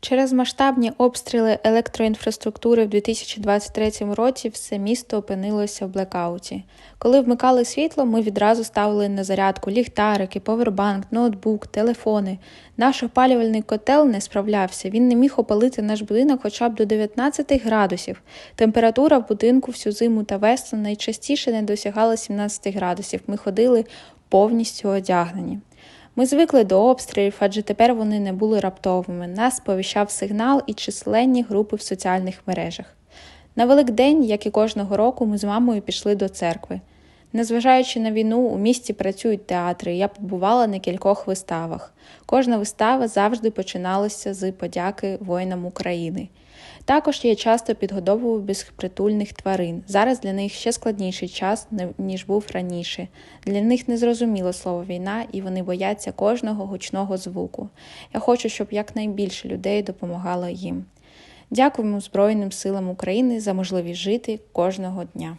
Через масштабні обстріли електроінфраструктури в 2023 році все місто опинилося в блекауті. Коли вмикали світло, ми відразу ставили на зарядку ліхтарики, повербанк, ноутбук, телефони. Наш опалювальний котел не справлявся. Він не міг опалити наш будинок хоча б до 19 градусів. Температура в будинку всю зиму та весну найчастіше не досягала 17 градусів. Ми ходили повністю одягнені. Ми звикли до обстрілів, адже тепер вони не були раптовими. Нас сповіщав сигнал і численні групи в соціальних мережах. На Великдень, як і кожного року, ми з мамою пішли до церкви. Незважаючи на війну, у місті працюють театри. Я побувала на кількох виставах. Кожна вистава завжди починалася з подяки воїнам України. Також я часто підгодовував безпритульних тварин. Зараз для них ще складніший час, ніж був раніше. Для них не зрозуміло слово війна, і вони бояться кожного гучного звуку. Я хочу, щоб якнайбільше людей допомагало їм. Дякуємо Збройним силам України за можливість жити кожного дня.